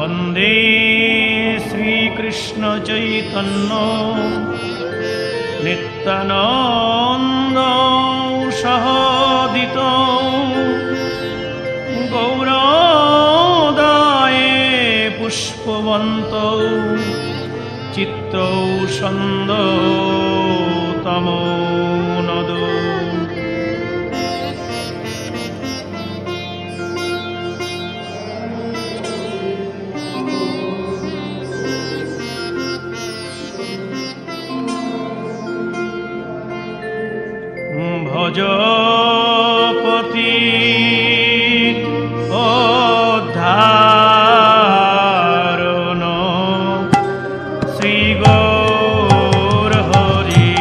বন্দে শ্রীকৃষ্ণ চৈতন্য। নিত্যানন্দ সহদিত। গৌরদায়ে পুষ্পবন্ত। চিত্ত সন্দ তমো শ্রী গৌর হরি।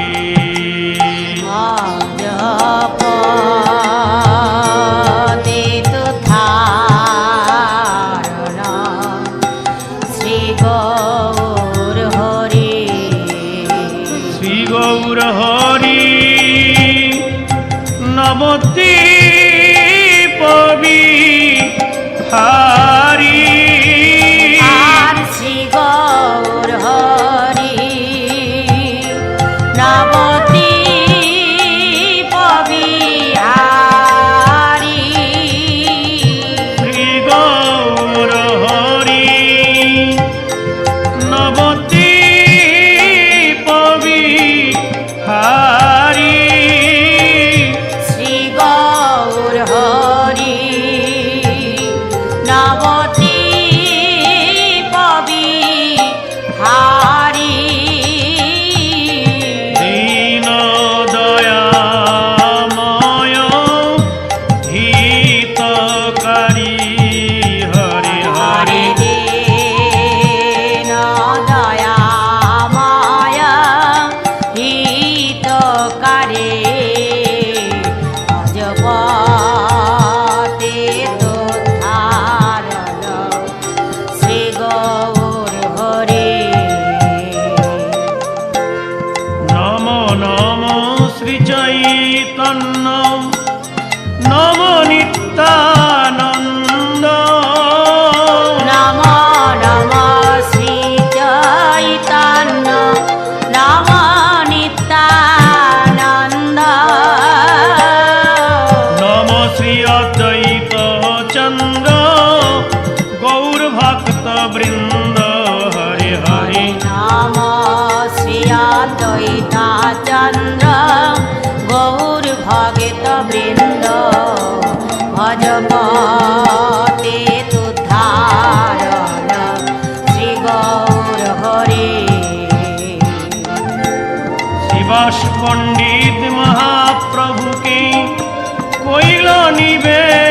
শ্রী গৌর হরি। শ্রী গৌর হরি। নবতী পবি হারি। আর শ্রী গৌর হিতকারে ভক্ত বৃন্দ হরে হরে নম শ্রী অদ্বৈতা চন্দ্র গৌর ভগত বৃন্দ ভজপতে তুধারণ শ্রী গৌর হরে শিবাস পণ্ডিত মহাপ্রভুকে কইল নিবেদন